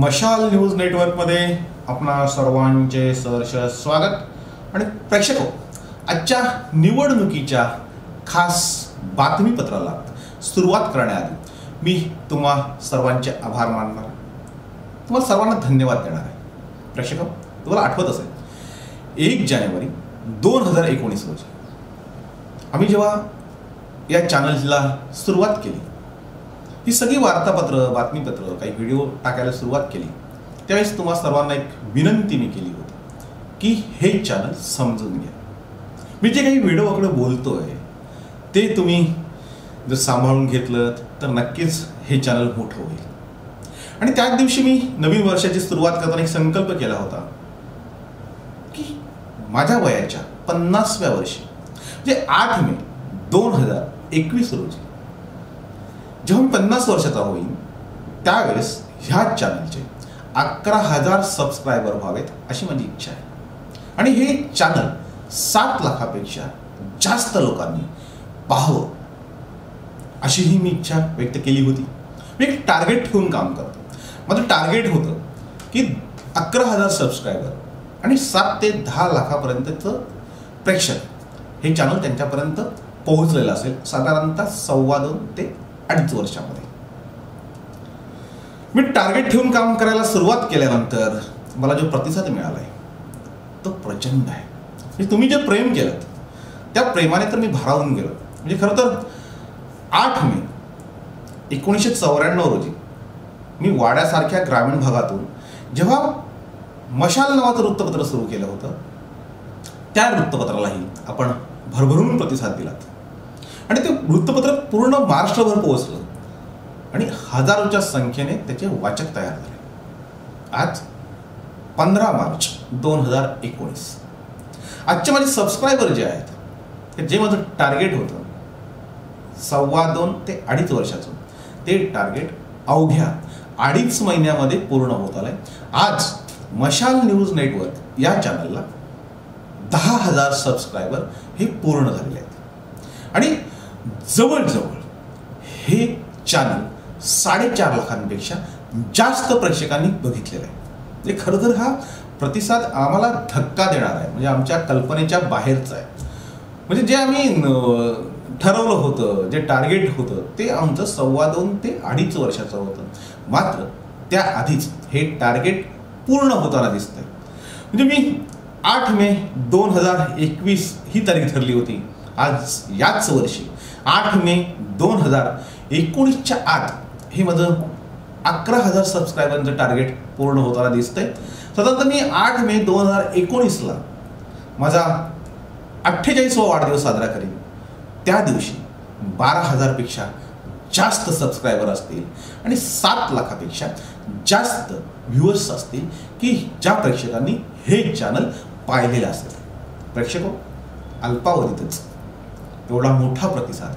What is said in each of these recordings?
मशाल न्यूज नेटवर्कमध्ये आपणा सर्वांचे सहर्ष स्वागत. आणि प्रेक्षक आजच्या निवडणुकीच्या खास बातमीपत्राला सुरुवात करण्याआधी मी तुम्हा सर्वांचे आभार मानणार. तुम्हाला सर्वांना धन्यवाद देणार आहे. प्रेक्षक तुम्हाला आठवत असेल एक जानेवारी दोन हजार एकोणीस रोजी आम्ही जेव्हा या चॅनलला सुरुवात केली ही सगळी वार्तापत्र बातमीपत्र काही व्हिडिओ टाकायला सुरुवात केली. त्यावेळेस तुम्हा सर्वांना एक विनंती मी केली होती की हे चॅनल समजून घ्या. मी जे काही व्हिडिओकडे बोलतोय ते तुम्ही जर सांभाळून घेतलं तर नक्कीच हे चॅनल मोठं होईल. आणि त्याच दिवशी मी नवीन वर्षाची सुरुवात करताना एक संकल्प केला होता की माझ्या वयाच्या पन्नासव्या वर्षी म्हणजे आठ मे दोन हजार एकवीस रोजी जेव्हा मी पन्नास वर्षाचा होईन त्यावेळेस ह्या चॅनलचे अकरा हजार सबस्क्रायबर व्हावेत अशी माझी इच्छा आहे. आणि हे चॅनल सात लाखापेक्षा जास्त लोकांनी पाहावं अशी ही मी इच्छा व्यक्त केली होती. मी एक टार्गेट ठेवून काम करतो. माझं टार्गेट होतं की अकरा हजार सबस्क्रायबर आणि सात ते दहा लाखापर्यंतचं प्रेक्षक हे चॅनल त्यांच्यापर्यंत पोहोचलेलं असेल. साधारणतः सव्वा दोन ते अडीच वर्षामध्ये. मी टार्गेट ठेवून काम करायला सुरुवात केल्यानंतर मला जो प्रतिसाद मिळाला आहे तो प्रचंड आहे. म्हणजे तुम्ही जे प्रेम केलं त्या प्रेमाने तर मी भारावून गेलो. म्हणजे खरं तर आठ मे एकोणीसशे चौऱ्याण्णव रोजी मी वाड्यासारख्या ग्रामीण भागातून जेव्हा मशाल नावाचं वृत्तपत्र सुरू केलं होतं त्या वृत्तपत्रालाही आपण भरभरून प्रतिसाद दिलात. आणि ते वृत्तपत्र पूर्ण महाराष्ट्रभर पोहोचलं. आणि हजारोच्या संख्येने त्याचे वाचक तयार झाले. आज पंधरा मार्च दोन हजार एकोणीस. आजचे माझे सबस्क्रायबर जे आहेत ते जे माझं टार्गेट होतं सव्वा दोन ते अडीच वर्षाचं ते टार्गेट अवघ्या अडीच महिन्यामध्ये पूर्ण होत आलंय. आज मशाल न्यूज नेटवर्क या चॅनलला दहा हजार सबस्क्रायबर हे पूर्ण झालेले आहेत. आणि जवळजवळ हे चॅनल साडेचार लाखांपेक्षा जास्त प्रेक्षकांनी बघितलेलं आहे. म्हणजे खरं तर हा प्रतिसाद आम्हाला धक्का देणार आहे. म्हणजे आमच्या कल्पनेच्या बाहेरचा आहे. म्हणजे जे आम्ही ठरवलं होतं जे टार्गेट होतं ते आमचं सव्वा दोन ते अडीच वर्षाचं होतं. मात्र त्याआधीच हे टार्गेट पूर्ण होताना दिसतंय. म्हणजे मी आठ मे दोन हजार एकवीस ही तारीख ठरली होती. आज याच वर्षी आठ मे दोन हजार एकोणीसच्या आत हे माझं अकरा हजार सबस्क्रायबरचं टार्गेट पूर्ण होताना दिसतंय. सतत मी आठ मे दोन हजार एकोणीसला माझा अठ्ठेचाळीसवा वाढदिवस साजरा करेन. त्या दिवशी बारा हजारपेक्षा जास्त सबस्क्रायबर असतील आणि सात लाखापेक्षा जास्त व्ह्युअर्स असतील की ज्या प्रेक्षकांनी हे चॅनल पाहिलेलं असेल. प्रेक्षक अल्पावधीतच. एवढा मोठा प्रतिसाद.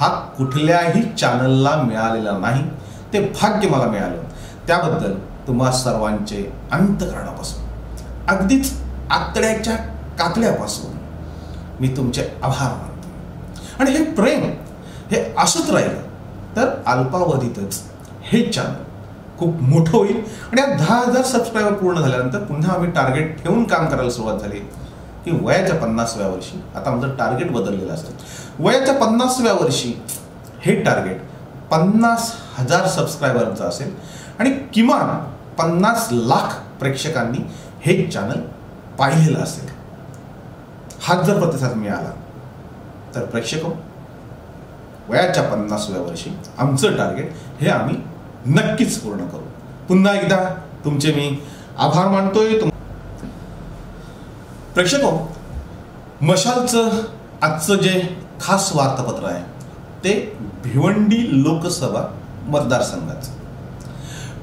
हा कुठल्याही चॅनलला मिळालेला नाही. ते भाग्य मला मिळालं. त्याबद्दल तुम्हा सर्वांचे अंतकरणापासून अगदीच आतड्याच्या कातड्यापासून मी तुमचे आभार मानतो. आणि हे प्रेम हे असंच राहिलं तर अल्पावधीतच हे चॅनल खूप मोठं होईल. आणि या दहा हजार सबस्क्रायबर पूर्ण झाल्यानंतर पुन्हा आम्ही टार्गेट ठेवून काम करायला सुरुवात झाली. की वयाच्या पन्नासव्या वर्षी आता आमचं टार्गेट बदललेलं असेल वयाच्या पन्नासव्या वर्षी हे टार्गेट पन्नास हजार सबस्क्रायबरचं असेल. आणि किमान पन्नास लाख प्रेक्षकांनी हे चॅनल पाहिलेलं असेल. हाच जर प्रतिसाद मिळाला तर प्रेक्षक हो, वयाच्या पन्नासव्या वर्षी आमचं टार्गेट हे आम्ही नक्कीच पूर्ण करू. पुन्हा एकदा तुमचे मी आभार मानतोय तुम प्रेक्षक हो, मशालचं आजचं जे खास वार्तापत्र आहे ते भिवंडी लोकसभा मतदारसंघाचं.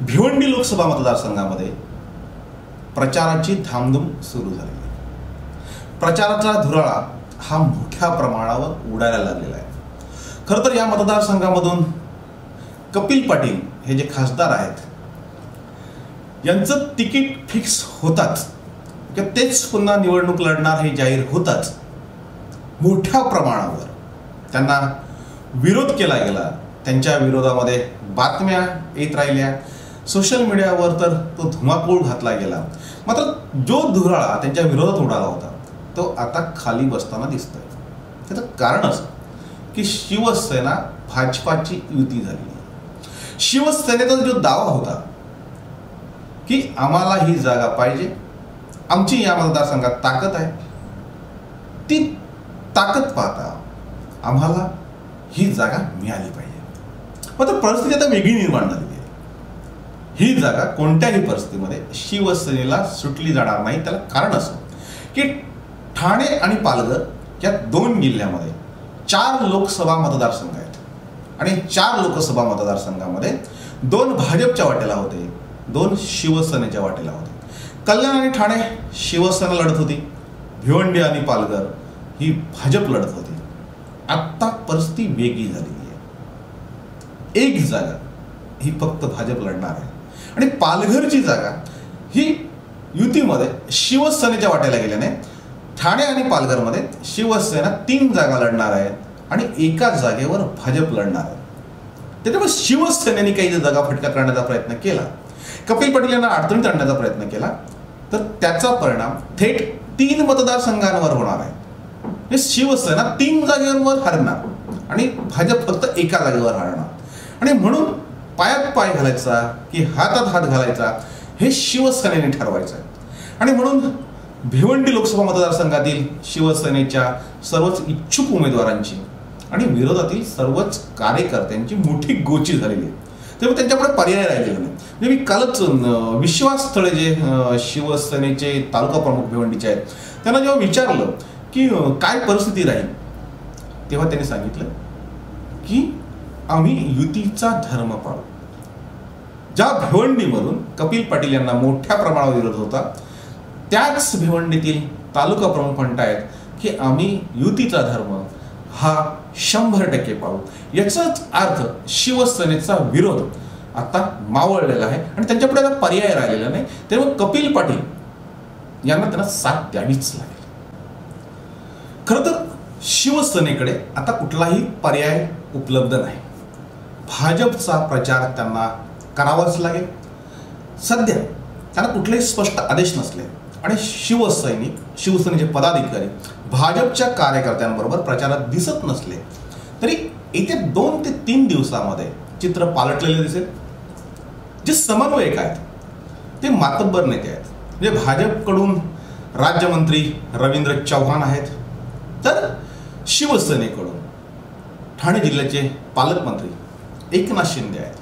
भिवंडी लोकसभा मतदारसंघामध्ये प्रचाराची धामधूम सुरू झाली प्रचाराचा धुराळा हा मोठ्या प्रमाणावर उडायला लागलेला आहे. खरं तर या मतदारसंघामधून कपिल पाटील हे जे खासदार आहेत यांचं तिकीट फिक्स होताच. किंवा तेच पुन्हा निवडणूक लढणार हे जाहीर होताच. मोठ्या प्रमाणावर त्यांना विरोध केला गेला. त्यांच्या विरोधामध्ये बातम्या येत राहिल्या. सोशल मीडियावर तर तो धुमाकूळ घातला गेला. मात्र जो धुराळा त्यांच्या विरोधात उडाला होता तो आता खाली बसताना दिसतोय. त्याचं कारण असं की शिवसेना भाजपाची युती झाली. शिवसेनेचा जो दावा होता की आम्हाला ही जागा पाहिजे आमची या मतदारसंघात ताकद आहे. ती ताकद पाहता आम्हाला ही जागा मिळाली पाहिजे. मात्र परिस्थिती आता वेगळी निर्माण झालेली आहे. ही जागा कोणत्याही परिस्थितीमध्ये शिवसेनेला सुटली जाणार नाही त्याला कारण असं की ठाणे आणि पालघर या दोन जिल्ह्यामध्ये चार लोकसभा मतदारसंघ आहेत. आणि चार लोकसभा मतदारसंघामध्ये दोन भाजपच्या वाटेला होते दोन शिवसेनेच्या वाटेला होते. कल्याण आणि ठाणे शिवसेना लढत होती. भिवंडी आणि पालघर ही भाजप लढत होती. आत्ता परिस्थिती वेगळी झालेली आहे. एक जागा ही फक्त भाजप लढणार आहे. आणि पालघरची जागा ही युतीमध्ये शिवसेनेच्या वाटेला गेल्याने ठाणे आणि पालघरमध्ये शिवसेना तीन जागा लढणार आहेत आणि एका जागेवर भाजप लढणार आहे. त्याच्यामुळे शिवसेनेने काही जागा फटका करण्याचा प्रयत्न केला. कपिल पटेल यांना अडचणीत आणण्याचा प्रयत्न केला. तर त्याचा परिणाम थेट तीन मतदारसंघांवर होणार आहे. म्हणजे शिवसेना तीन जागेवर हरणार आणि भाजप फक्त एका जागेवर हरणार. आणि म्हणून पायात पाय घालायचा की हातात हात घालायचा हे शिवसेनेने ठरवायचं आहे. आणि म्हणून भिवंडी लोकसभा मतदारसंघातील शिवसेनेच्या सर्वच इच्छुक उमेदवारांची आणि विरोधातील सर्वच कार्यकर्त्यांची मोठी गोची झालेली आहे. त्यामुळे त्यांच्यापुढे पर्याय राहिलेला नाही. म्हणजे मी कालच विश्वास विश्वासस्थळे जे शिवसेनेचे तालुका प्रमुख भिवंडीचे आहेत त्यांना जेव्हा विचारलं की काय परिस्थिती राहील तेव्हा त्यांनी सांगितलं की आम्ही युतीचा धर्म पाळू. ज्या भिवंडीमधून कपिल पाटील यांना मोठ्या प्रमाणावर विरोध होता त्याच भिवंडीतील तालुका प्रमुख म्हणतायत की आम्ही युतीचा धर्म हा शंभर टक्के पाळू याचाच अर्थ शिवसेनेचा विरोध आता मावळलेला आहे आणि त्यांच्यापुढे आता पर्याय राहिलेला नाही. त्यामुळे कपिल पाटील यांना त्यांना साथ द्यावीच लागेल. खरं तर शिवसेनेकडे आता कुठलाही पर्याय उपलब्ध नाही. भाजपचा प्रचार त्यांना करावाच लागेल. सध्या त्यांना कुठलेही स्पष्ट आदेश नसले. आणि शिवसैनिक शिवसेनेचे पदाधिकारी भाजपच्या कार्यकर्त्यांबरोबर प्रचारात दिसत नसले तरी येत्या दोन ते तीन दिवसामध्ये चित्र पालटलेले दिसेल. जे समन्वयक आहेत ते मातब्बर नेते आहेत. म्हणजे भाजपकडून राज्यमंत्री रवींद्र चव्हाण आहेत तर शिवसेनेकडून ठाणे जिल्ह्याचे पालकमंत्री एकनाथ शिंदे आहेत.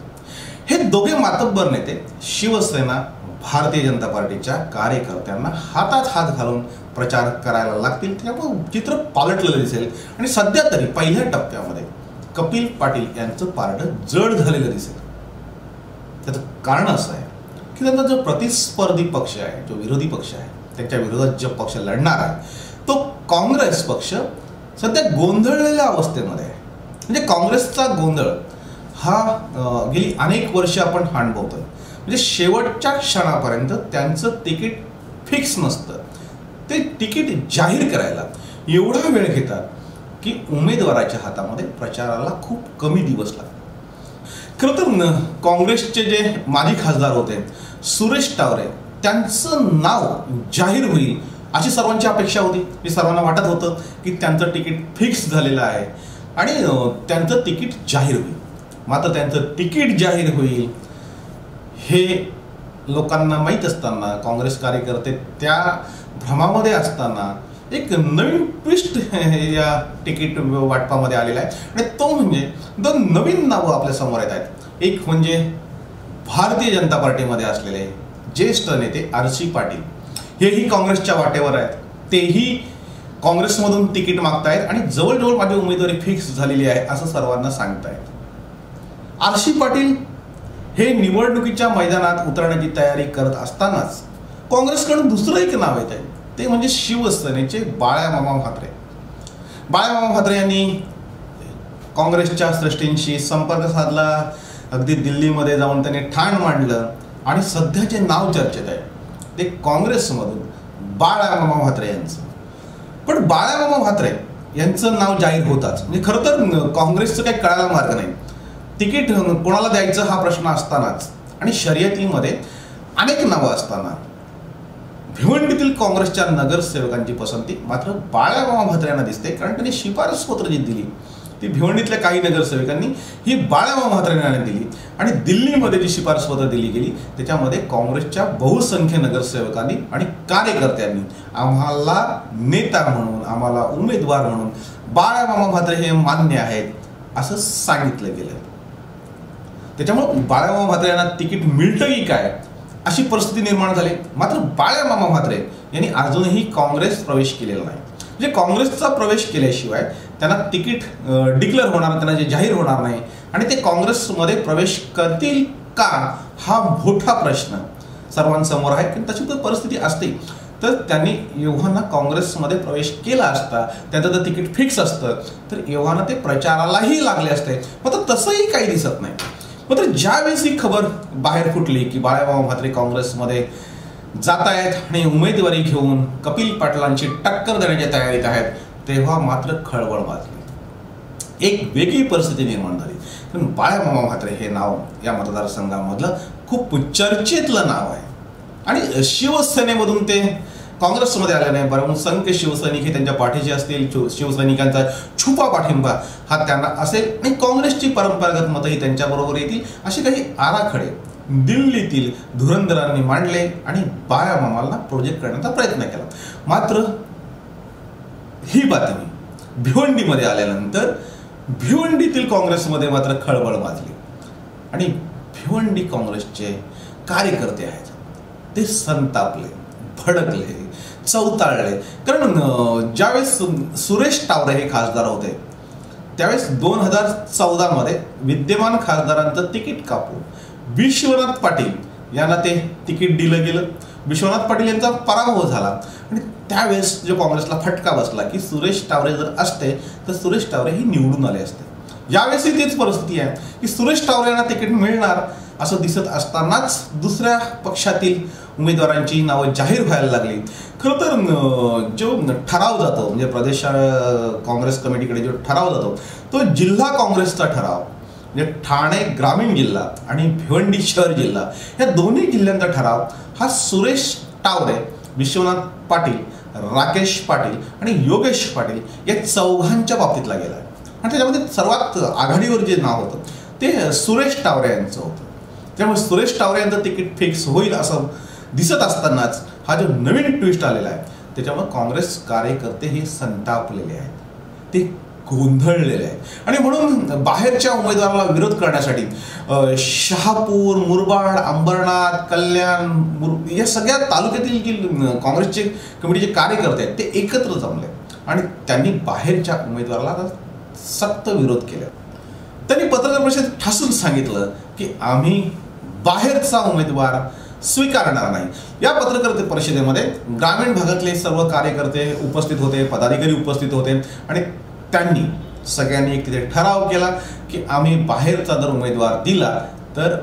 हे दोघे मातब्बर नेते शिवसेना भारतीय जनता पार्टीच्या कार्यकर्त्यांना हातात हात घालून प्रचार करायला लागतील त्यामुळे चित्र पालटलेलं दिसेल. आणि सध्या तरी पहिल्या टप्प्यामध्ये कपिल पाटील यांचं पारडं जड झालेलं दिसेल. त्याचं कारण असं आहे की त्यांचा जो प्रतिस्पर्धी पक्ष आहे जो विरोधी पक्ष आहे त्यांच्या विरोधात जो पक्ष लढणार आहे तो काँग्रेस पक्ष सध्या गोंधळलेल्या अवस्थेमध्ये आहे. म्हणजे काँग्रेसचा गोंधळ हा गेली अनेक वर्ष आपण अनुभवतोय म्हणजे शेवटच्या क्षणापर्यंत त्यांचं तिकीट फिक्स नसतं. ते तिकीट जाहीर करायला एवढा वेळ घेतात की उमेदवाराच्या हातामध्ये प्रचाराला खूप कमी दिवस लागतात. खरं तर काँग्रेसचे जे माजी खासदार होते सुरेश टावरे त्यांचं नाव जाहीर होईल अशी सर्वांची अपेक्षा होती. मी सर्वांना वाटत होतं की त्यांचं तिकीट फिक्स झालेलं आहे आणि त्यांचं तिकीट जाहीर होईल. मात्र त्यांचं तिकीट जाहीर होईल हे लोकांना माहीत असताना काँग्रेस कार्यकर्ते त्या भ्रमामध्ये असताना एक नवीन ट्विस्ट या तिकीट वाटपामध्ये आलेला आहे. आणि तो म्हणजे दोन नवीन नावं आपल्यासमोर येत आहेत. एक म्हणजे भारतीय जनता पार्टीमध्ये असलेले ज्येष्ठ नेते आर सी पाटील. हेही काँग्रेसच्या वाटेवर आहेत. तेही काँग्रेसमधून तिकीट मागतायत आणि जवळजवळ माझी उमेदवारी फिक्स झालेली आहे असं सर्वांना सांगतायत. आर सी पाटील हे निवडणुकीच्या मैदानात उतरण्याची तयारी करत असतानाच काँग्रेसकडून दुसरं एक नाव येत आहे ते म्हणजे शिवसेनेचे बाळ्यामामा म्हात्रे. बाळ्यामामा म्हात्रे यांनी काँग्रेसच्या सृष्टींशी संपर्क साधला. अगदी दिल्लीमध्ये जाऊन त्यांनी ठाण मांडलं आणि सध्याचे नाव चर्चेत आहे. ते काँग्रेसमधून बाळामामा म्हात्रे यांचं. पण बाळामामा म्हात्रे यांचं नाव जाहीर होताच. म्हणजे खरं तर काँग्रेसचं काही कळायला मार्ग नाही. तिकीट कोणाला द्यायचं हा प्रश्न असतानाच आणि शर्यतीमध्ये अनेक नावं असताना भिवंडीतील काँग्रेसच्या नगरसेवकांची पसंती मात्र बाळामामा म्हात्रे यांना दिसते कारण त्यांनी शिफारस पत्र जी दिली ती भिवंडीतल्या काही नगरसेवकांनी ही बाळामामा म्हात्रे यांना दिली आणि दिल्लीमध्ये जी शिफारस पत्र दिली गेली त्याच्यामध्ये काँग्रेसच्या बहुसंख्य नगरसेवकांनी आणि कार्यकर्त्यांनी आम्हाला नेता म्हणून आम्हाला उमेदवार म्हणून बाळामामा म्हात्रे हे मान्य आहेत असं सांगितलं गेलं त्याच्यामुळे बाळामामा म्हात्रे यांना तिकीट मिळतं की काय? अशी परिस्थिती निर्माण झाली. मात्र बाळामामा म्हात्रे यांनी अजूनही काँग्रेस प्रवेश केलेला नाही. म्हणजे काँग्रेसचा प्रवेश केल्याशिवाय त्यांना तिकीट डिक्लेअर होणार त्यांना जे जाहीर होणार नाही. आणि ते काँग्रेसमध्ये प्रवेश करतील का हा मोठा प्रश्न सर्वांसमोर आहे. की तशी तर परिस्थिती असते. तर त्यांनी एव्हाना काँग्रेसमध्ये प्रवेश केला असता त्यांचं जर तिकीट फिक्स असतं तर एव्हाना ते प्रचारालाही लागले असते. मात्र तसंही काही दिसत नाही. मात्र ज्यावेळेस ही खबर बाहेर फुटली की बाळाभाऊ म्हात्रे काँग्रेसमध्ये जात आहेत आणि उमेदवारी घेऊन कपिल पाटलांची टक्कर देण्याच्या तयारीत आहेत तेव्हा मात्र खळबळ वाजली. एक वेगळी परिस्थिती निर्माण झाली. पण बाळामामा म्हात्रे हे नाव या मतदारसंघामधलं खूप चर्चेतलं नाव आहे. आणि शिवसेनेमधून ते काँग्रेसमध्ये आलं नाही बरं संख्य शिवसैनिक हे त्यांच्या पाठीचे असतील शिवसैनिकांचा छुपा पाठिंबा हा त्यांना असेल. आणि काँग्रेसची परंपरागत मतंही त्यांच्याबरोबर येतील असे काही आराखडे दिल्लीतील धुरंधरांनी मांडले आणि बाया मामाला प्रोजेक्ट करण्याचा प्रयत्न केला. मात्र ही बातमी भिवंडीमध्ये आल्यानंतर भिवंडीतील काँग्रेसमध्ये मात्र खळबळ माजली. आणि भिवंडी काँग्रेसचे कार्यकर्ते आहेत ते संतापले. भडकले चौताळले. कारण ज्यावेळेस सुरेश टावरे हे खासदार होते त्यावेळेस दोन हजार चौदामध्ये विद्यमान खासदारांचं तिकीट कापून विश्वनाथ पाटील यांना ते तिकीट दिलं गेलं. विश्वनाथ पाटील यांचा पराभव झाला. आणि त्यावेळेस जो काँग्रेसला फटका बसला की सुरेश टावरे जर असते तर सुरेश टावरे ही निवडून आले असते. यावेळेसही तीच परिस्थिती आहे की सुरेश टावरे यांना तिकीट मिळणार असं दिसत असतानाच दुसऱ्या पक्षातील उमेदवारांची नावं जाहीर व्हायला लागली. खरं तर जो ठराव जातो म्हणजे प्रदेश काँग्रेस कमिटीकडे जो ठराव जातो तो जिल्हा काँग्रेसचा ठराव म्हणजे ठाणे ग्रामीण जिल्हा आणि भिवंडी शहर जिल्हा या दोन्ही जिल्ह्यांचा ठराव हा सुरेश टावरे विश्वनाथ पाटील राकेश पाटील आणि योगेश पाटील या चौघांच्या बाबतीतला गेला. आणि त्याच्यामध्ये सर्वात आघाडीवर जे नाव होतं ते सुरेश टावरे यांचं होतं. त्यामुळे सुरेश टावरे यांचं तिकीट फिक्स होईल असं दिसत असतानाच हा जो नवीन ट्विस्ट आलेला आहे त्याच्यामुळे काँग्रेस कार्यकर्ते हे संतापलेले आहेत. ते गोंधळलेले आहे आणि म्हणून बाहेरच्या उमेदवाराला विरोध करण्यासाठी शहापूर मुरबाड अंबरनाथ कल्याण मुर या सगळ्या तालुक्यातील जी काँग्रेसचे कमिटीचे कार्यकर्ते आहेत ते एकत्र जमले. आणि त्यांनी बाहेरच्या उमेदवाराला सक्त विरोध केला. त्यांनी पत्रकार परिषदेत ठासून सांगितलं की आम्ही बाहेरचा उमेदवार स्वीकारणार नाही. या पत्रकार परिषदेमध्ये ग्रामीण भागातले सर्व कार्यकर्ते उपस्थित होते पदाधिकारी उपस्थित होते आणि त्यांनी सगळ्यांनी एक तिथे ठराव केला की आम्ही बाहेरचा जर उमेदवार दिला तर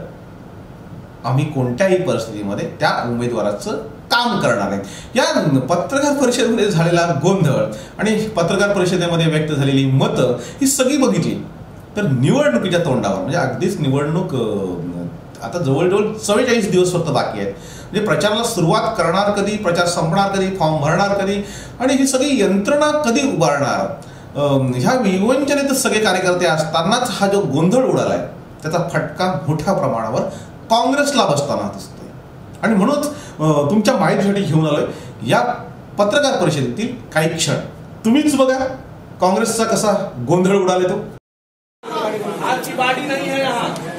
आम्ही कोणत्याही परिस्थितीमध्ये त्या उमेदवाराचं काम करणार आहे. या पत्रकार परिषदेमध्ये झालेला गोंधळ आणि पत्रकार परिषदेमध्ये व्यक्त झालेली मतं ही सगळी बघितली. तर निवडणुकीच्या तोंडावर म्हणजे अगदीच निवडणूक आता जवळजवळ चव्वेचाळीस दिवस फक्त बाकी आहेत. म्हणजे प्रचाराला सुरुवात करणार कधी प्रचार संपणार कधी फॉर्म भरणार कधी आणि ही सगळी यंत्रणा कधी उभारणार? ह्या विवंचनेत सगळे कार्यकर्ते असतानाच हा जो गोंधळ उडाला आहे त्याचा फटका मोठ्या प्रमाणावर काँग्रेसला बसताना दिसतोय. आणि म्हणूनच तुमच्या माहितीसाठी घेऊन आलोय या पत्रकार परिषदेतील काही क्षण. तुम्हीच बघा काँग्रेसचा कसा गोंधळ उडाले तो नहीं नहीं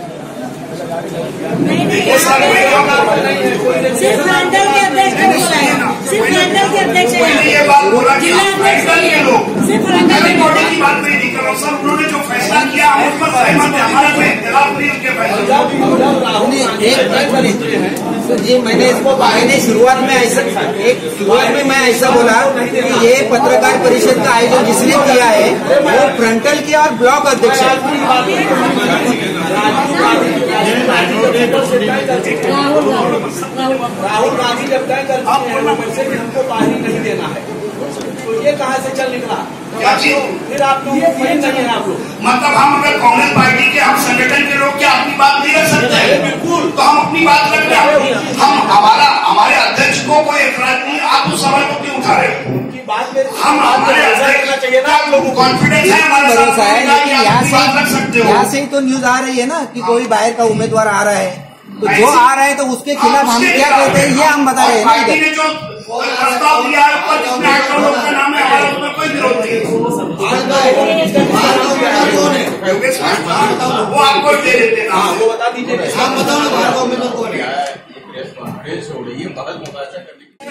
सिर्फ़ मंडल के अध्यक्ष को बुलाया सिर्फ़ मंडल के अध्यक्ष ये बात बोला कि जिला अध्यक्ष फैसला ले लो। सिर्फ़ मंडल मैंने के मोदी की बात नहीं कर रहा सर उन्होंने जो फैसला किया हम उस पर सहमत है हमारा कोई इख्तलाफ नहीं उनके फैसले एक जी मैंने इसको मैंने शुरुआत में ऐसा एक शुरुआत में मैं ऐसा बोला कि ये पत्रकार परिषद का आयोजन जिसने किया है वो फ्रंटल के और ब्लॉक अध्यक्ष है। राहुल राहुल राहुल गांधी जब तय कर हैं हमको पानी नहीं देना है तो ये कहाँ से चल निकला फिर आप लोग ये नहीं है आप लोग। मतलब हम अगर कांग्रेस पार्टी के हम संगठन चाहिए ना आप लोगों को कॉन्फिडेंस है हमारे भरोसा है लेकिन यहाँ बात से यहाँ से ही तो न्यूज़ आ रही है ना कि कोई बाहर का उम्मीदवार आ रहा है। तो जो आ रहा है तो उसके खिलाफ हम क्या कहते हैं ये हम बता रहे हैं ना। ने जो प्रस्ताव दिया है ऊपर जिसमें आठ सौ लोग का नाम है हमारा उसमें कोई विरोध नहीं है। योगेश भाई, वो आपको दे देते हैं। हाँ वो बता दीजिए।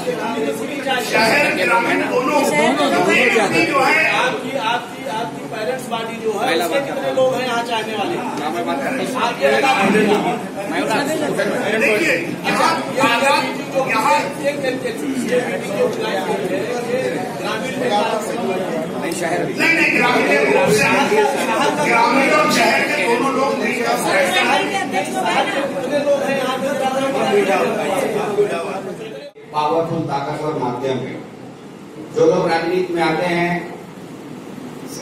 शहर के ग्रामीण को भी चाहिए शहर ग्रामीण दोनों दोनों जो है आपकी आपकी आपकी पेरेंट्स पार्टी जो है उसके कितने लोग हैं यहाँ चाहने वाले आपके बता दीजिए। देखिए यहाँ यहाँ यहाँ एक एक- एक- ये मीटिंग जो बुलाई गई है, ये ग्रामीण विकास नहीं नहीं ग्रामीण के लोग से ग्रामीण और शहर के दोनों लोग नहीं कर सकते शहर के अध्यक्ष को है ना कितने लोग हैं यहाँ पे पावरफुल ताकतवर माध्यम है। जो लोग राजनीति में आते हैं,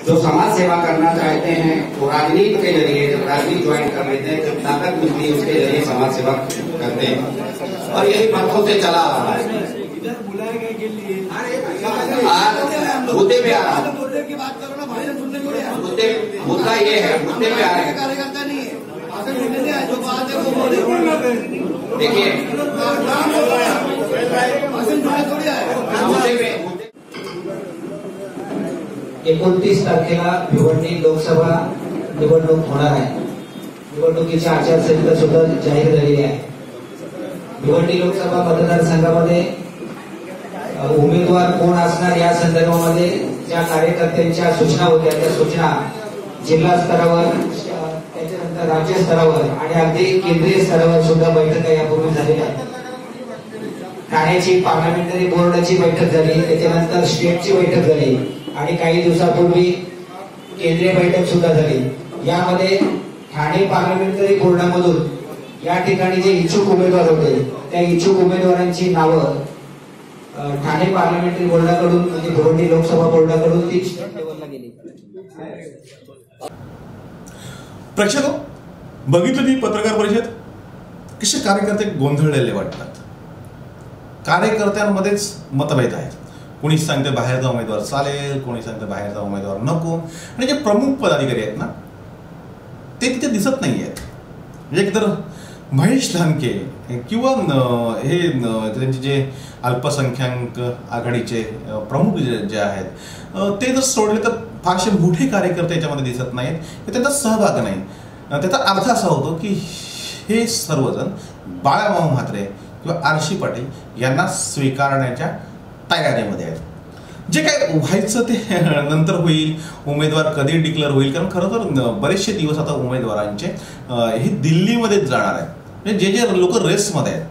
जो समाज सेवा करना चाहते हैं, वो राजनीति के ज़रिए, जब राजनीति ज्वाइन कर लेते हैं, जब ताकत मिलती है, उसके ज़रिए समाज सेवा करते हैं। और यही बरसों से चला आ रहा है। मुद्दे पे आ रहा। मुद्दे ये है, मुद्दे पे आ रहे है। देखिए एकोणतीस तारखेला भिवंडी लोकसभा निवडणूक होणार आहे. निवडणुकीची आचारसंहिता सुद्धा जाहीर झालेली आहे. भिवंडी लोकसभा मतदारसंघामध्ये उमेदवार कोण असणार या संदर्भामध्ये ज्या कार्यकर्त्यांच्या सूचना होत्या त्या सूचना जिल्हा स्तरावर त्याच्यानंतर राज्य स्तरावर आणि अगदी केंद्रीय स्तरावर सुद्धा बैठका यापूर्वी झालेल्या आहेत. ठाण्याची पार्लमेंटरी बोर्डाची बैठक झाली त्याच्यानंतर स्टेटची बैठक झाली आणि काही दिवसापूर्वी केंद्रीय बैठक सुद्धा झाली. यामध्ये ठाणे पार्लमेंटरी बोर्डामधून या ठिकाणी जे इच्छुक उमेदवार होते त्या इच्छुक उमेदवारांची नावं ठाणे पार्लमेंटरी बोर्डाकडून म्हणजे भिवंडी लोकसभा बोर्डाकडून ती लेवलला गेली. प्रेक्षक हो, बघितलं ती पत्रकार परिषद? कसे कार्यकर्ते गोंधळलेले वाटतात? कार्यकर्त्यांमध्येच मतभेद आहेत. कोणी सांगते बाहेरचा उमेदवार चालेल कोणी सांगते बाहेरचा उमेदवार नको. आणि जे प्रमुख पदाधिकारी आहेत ना ते तिथे दिसत नाही आहेत म्हणजे एकतर महेश धानके किंवा हे त्यांचे जे अल्पसंख्याक आघाडीचे प्रमुख जे जे आहेत ते जर सोडले तर फारसे मोठे कार्यकर्ते याच्यामध्ये दिसत नाहीत. त्यांचा सहभाग नाही. त्याचा अर्थ असा होतो की हे सर्वजण बाळामामा म्हात्रे किंवा आरशी पाटील यांना स्वीकारण्याच्या तयारीमध्ये आहेत. जे काय व्हायचं ते नंतर होईल उमेदवार कधी डिक्लेअर होईल कारण खरं तर बरेचसे दिवस आता उमेदवारांचे हे दिल्लीमध्येच जाणार आहेत. म्हणजे जे जे लोक रेसमध्ये आहेत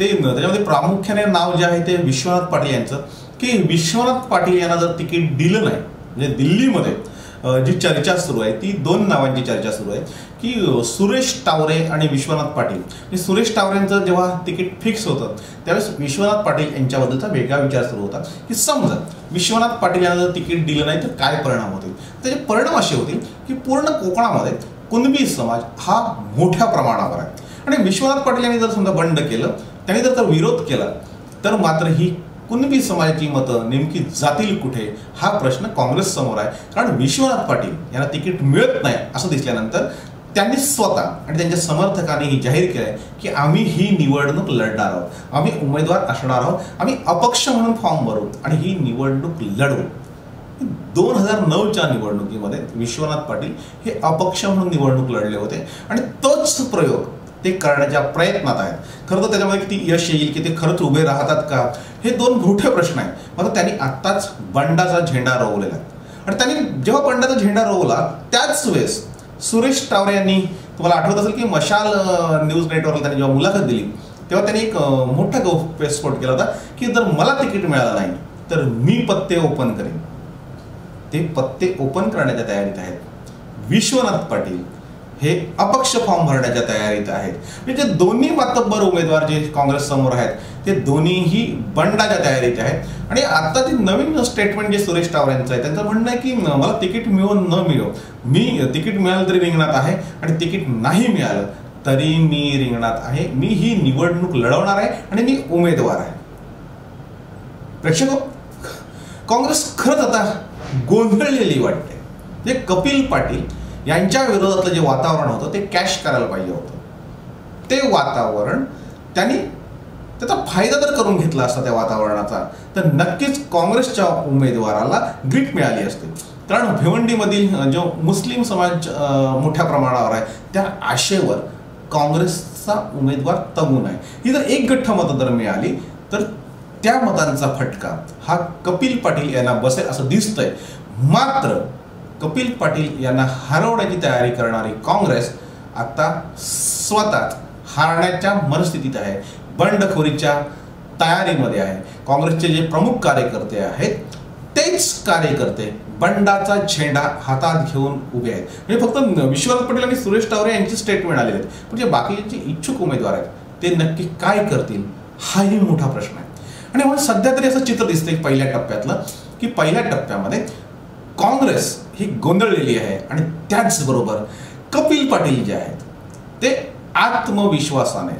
ते त्याच्यामध्ये प्रामुख्याने नाव जे आहे ते विश्वनाथ पाटील यांचं. की विश्वनाथ पाटील यांना जर तिकीट दिलं नाही म्हणजे दिल्लीमध्ये जी चर्चा सुरू आहे ती दोन नावांची चर्चा सुरू आहे की सुरेश टावरे आणि विश्वनाथ पाटील. म्हणजे सुरेश टावरेंचं जेव्हा तिकीट फिक्स होतं त्यावेळेस विश्वनाथ पाटील यांच्याबद्दलचा वेगळा विचार सुरू होता की समजा विश्वनाथ पाटील यांना जर तिकीट दिलं नाही तर काय परिणाम होतील? त्याचे परिणाम असे होतील की पूर्ण कोकणामध्ये कुणबी समाज हा मोठ्या प्रमाणावर आहे. आणि विश्वनाथ पाटील यांनी जर समजा बंड केलं त्यांनी जर तर विरोध केला तर मात्र ही कुणबी समाजाची मतं नेमकी जातील कुठे? हा प्रश्न काँग्रेस समोर आहे. कारण विश्वनाथ पाटील यांना तिकीट मिळत नाही असं दिसल्यानंतर त्यांनी स्वतः आणि त्यांच्या समर्थकांनीही जाहीर केलंय की आम्ही ही निवडणूक लढणार आहोत. आम्ही उमेदवार असणार आहोत. आम्ही अपक्ष म्हणून फॉर्म भरू आणि ही निवडणूक लढवू दोन हजार नऊच्या निवडणुकीमध्ये विश्वनाथ पाटील हे अपक्ष म्हणून निवडणूक लढले होते आणि तोच प्रयोग ते करण्याच्या प्रयत्नात आहेत. खरं तर त्याच्यामध्ये किती यश येईल की ते खरंच उभे राहतात का? हे दोन मोठे प्रश्न आहेत. मात्र त्यांनी आत्ताच बंडाचा झेंडा रोवलेला आहे. आणि त्यांनी जेव्हा बंडाचा झेंडा रोवला त्याच वेळेस सुरेश टावरे यांनी तुम्हाला आठवत असेल की मशाल न्यूज नेटवर्कला त्यांनी जेव्हा मुलाखत दिली तेव्हा त्यांनी एक मोठा गौप्यस्फोट केला होता की जर मला तिकीट मिळालं नाही तर मी पत्ते ओपन करेन. ते पत्ते ओपन करण्याच्या तयारीत आहेत. विश्वनाथ पाटील हे अपक्ष फॉर्म भरण्याच्या तयारीत आहेत. म्हणजे दोन्ही मातब्बर उमेदवार जे काँग्रेस समोर आहेत ते दोन्हीही बंडाच्या तयारीत आहेत. आणि आता ते नवीन स्टेटमेंट जे सुरेश टावर यांचं आहे त्यांचं म्हणणं आहे की मला तिकीट मिळो न मिळो. मी तिकीट मिळालं तरी रिंगणात आहे आणि तिकीट नाही मिळालं तरी मी रिंगणात आहे. मी ही निवडणूक लढवणार आहे आणि मी उमेदवार आहे. प्रेक्षक काँग्रेस खरंच आता गोंधळलेली वाटते. जे कपिल पाटील यांच्या विरोधातलं जे वातावरण होतं ते कॅश करायला पाहिजे होतं. ते वातावरण त्यांनी त्याचा फायदा जर करून घेतला असता त्या वातावरणाचा. तर नक्कीच काँग्रेसच्या उमेदवाराला ग्रीप मिळाली असते. कारण भिवंडीमधील जो मुस्लिम समाज मोठ्या प्रमाणावर आहे त्या आशेवर काँग्रेसचा उमेदवार तगून आहे. ही जर एक गठ्ठ मतं जर मिळाली तर त्या मतांचा फटका हा कपिल पाटील यांना बसेल असं दिसतंय. मात्र कपिल पाटील यांना हरवण्याची तयारी करणारी काँग्रेस आता स्वतःच हारण्याच्या मनस्थितीत आहे. बंडखोरीच्या तयारीमध्ये आहे. काँग्रेसचे जे प्रमुख कार्यकर्ते आहेत तेच कार्यकर्ते बंडाचा झेंडा हातात घेऊन उभे आहेत. म्हणजे फक्त विश्वनाथ पटेल आणि सुरेश टावरे यांची स्टेटमेंट आलेले आहेत. म्हणजे बाकीचे जे इच्छुक उमेदवार आहेत ते नक्की काय करतील हाही मोठा प्रश्न आहे. आणि म्हणून सध्या तरी असं चित्र दिसतंय पहिल्या टप्प्यातलं की पहिल्या टप्प्यामध्ये काँग्रेस ही गोंधळलेली आहे आणि त्याचबरोबर कपिल पाटील जे आहेत ते आत्मविश्वासाने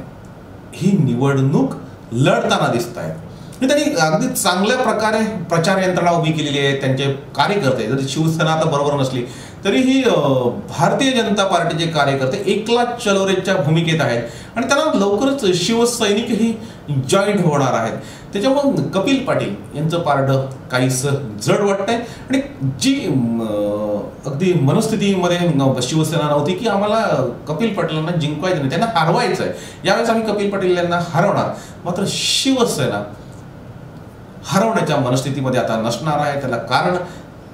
ही निवडणूक लढताना दिसत आहेत त्यांनी अगदी चांगल्या प्रकारे प्रचार यंत्रणा उभी केलेली आहे त्यांचे कार्यकर्ते जरी शिवसेना आता बरोबर नसली तरीही भारतीय जनता पार्टीचे कार्यकर्ते एकला चलोरेच्या भूमिकेत आहेत. आणि त्यांना लवकरच शिवसैनिकही जॉईंट होणार आहेत. त्याच्यामुळं कपिल पाटील यांचं पारडं काहीसं जड वाटतंय. आणि जी अगदी मनस्थितीमध्ये शिवसेना नव्हती की आम्हाला कपिल पाटीलांना जिंकवायचं नाही त्यांना हरवायचं आहे यावेळेस आम्ही कपिल पाटील यांना हरवणार. मात्र शिवसेना हरवण्याच्या मनस्थितीमध्ये आता नसणार आहे. त्याला कारण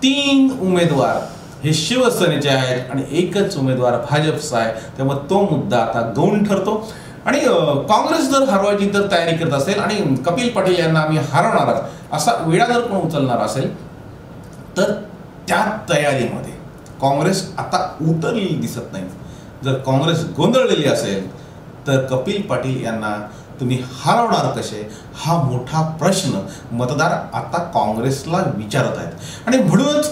तीन उमेदवार हे शिवसेनेचे आहेत आणि एकच उमेदवार भाजपचा आहे. त्यामुळे तो मुद्दा आता गौण ठरतो. आणि काँग्रेस जर हरवायची तर तयारी करत असेल आणि कपिल पाटील यांना आम्ही हरवणार असा वेळा जर कोण उचलणार असेल तर त्या तयारीमध्ये काँग्रेस आता उतरलेली दिसत नाही. जर काँग्रेस गोंधळलेली असेल तर कपिल पाटील यांना तुम्ही हरवणार कसे? हा मोठा प्रश्न मतदार आता काँग्रेसला विचारत आहेत. आणि म्हणूनच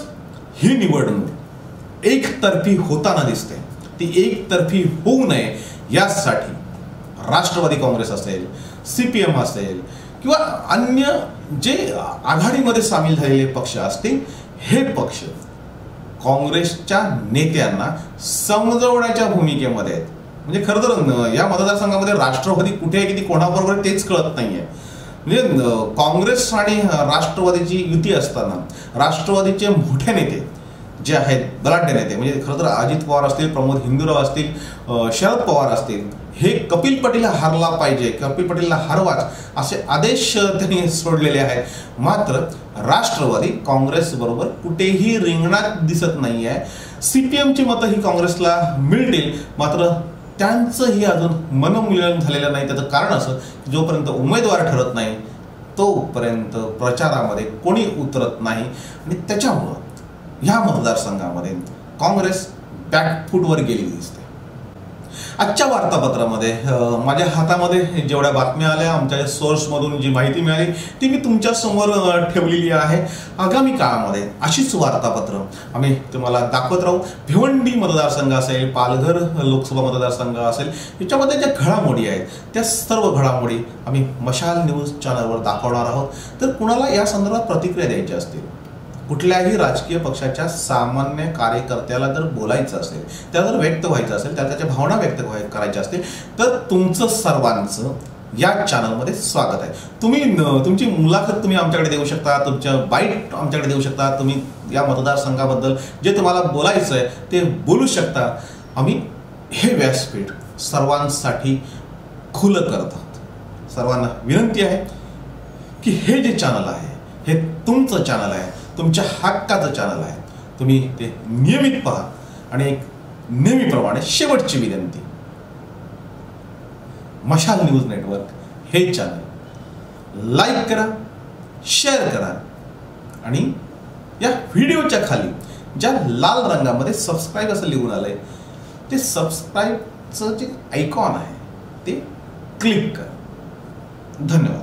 ही निवडणूक एकतर्फी होताना दिसते. ती एकतर्फी होऊ नये यासाठी राष्ट्रवादी काँग्रेस असेल सी पी एम असेल किंवा अन्य जे आघाडीमध्ये सामील झालेले पक्ष असतील हे पक्ष काँग्रेसच्या नेत्यांना समजवण्याच्या भूमिकेमध्ये आहेत. म्हणजे खरं तर या मतदारसंघामध्ये राष्ट्रवादी कुठे आहे किती कोणाबरोबर आहे तेच कळत नाहीये. म्हणजे काँग्रेस आणि राष्ट्रवादीची युती असताना राष्ट्रवादीचे मोठे नेते जे आहेत बलाढ्य नेते म्हणजे खरं तर अजित पवार असतील प्रमोद हिंदुराव असतील शरद पवार असतील हे कपिल पटेलला हारला पाहिजे कपिल पटेलला हरवाच असे आदेश त्यांनी सोडलेले आहेत. मात्र राष्ट्रवादी काँग्रेसबरोबर कुठेही रिंगणात दिसत नाही आहे सी पी एमची मतं ही काँग्रेसला मिळतील मात्र त्यांचंही अजून मनमूलन झालेलं नाही. त्याचं कारण असं की जोपर्यंत उमेदवार ठरत नाही तोपर्यंत प्रचारामध्ये कोणी उतरत नाही. आणि त्याच्यामुळं ह्या मतदारसंघामध्ये काँग्रेस बॅकफूटवर गेलेली दिसते. आजच्या वार्तापत्रामध्ये माझ्या हातामध्ये जेवढ्या बातम्या आल्या आमच्या सोर्समधून जी माहिती मिळाली ती मी तुमच्यासमोर ठेवलेली आहे. आगामी काळामध्ये अशीच वार्तापत्र आम्ही तुम्हाला दाखवत राहू. भिवंडी मतदारसंघ असेल पालघर लोकसभा मतदारसंघ असेल याच्यामध्ये ज्या घडामोडी आहेत त्या सर्व घडामोडी आम्ही मशाल न्यूज चॅनलवर दाखवणार आहोत. तर कुणाला या संदर्भात प्रतिक्रिया द्यायची असतील? कुठल्याही राजकीय पक्षाच्या सामान्य कार्यकर्त्याला जर बोलायचं असेल त्याला जर व्यक्त व्हायचं असेल त्याला त्याच्या भावना व्यक्त व्हाय- करायच्या असतील तर तुमचं सर्वांचं या चॅनलमध्ये स्वागत आहे. तुम्ही तुमची मुलाखत तुम्ही आमच्याकडे देऊ शकता तुमच्या बाईट आमच्याकडे देऊ शकता तुम्ही या मतदारसंघाबद्दल जे तुम्हाला बोलायचं आहे ते बोलू शकता. आम्ही हे व्यासपीठ सर्वांसाठी खुलं करत आहोत. सर्वांना विनंती आहे की हे जे चॅनल आहे हे तुमचं चॅनल आहे तुमच्या हक्काचं चॅनल आहे. तुम्ही ते नियमित पहा आणि एक नेहमीप्रमाणे शेवटची विनंती. मशाल न्यूज नेटवर्क हे चॅनल लाईक करा शेअर करा आणि या व्हिडिओच्या खाली ज्या लाल रंगामध्ये सबस्क्राईब असं लिहून आलंय ते सबस्क्राईबचं जे आयकॉन आहे ते क्लिक करा. धन्यवाद.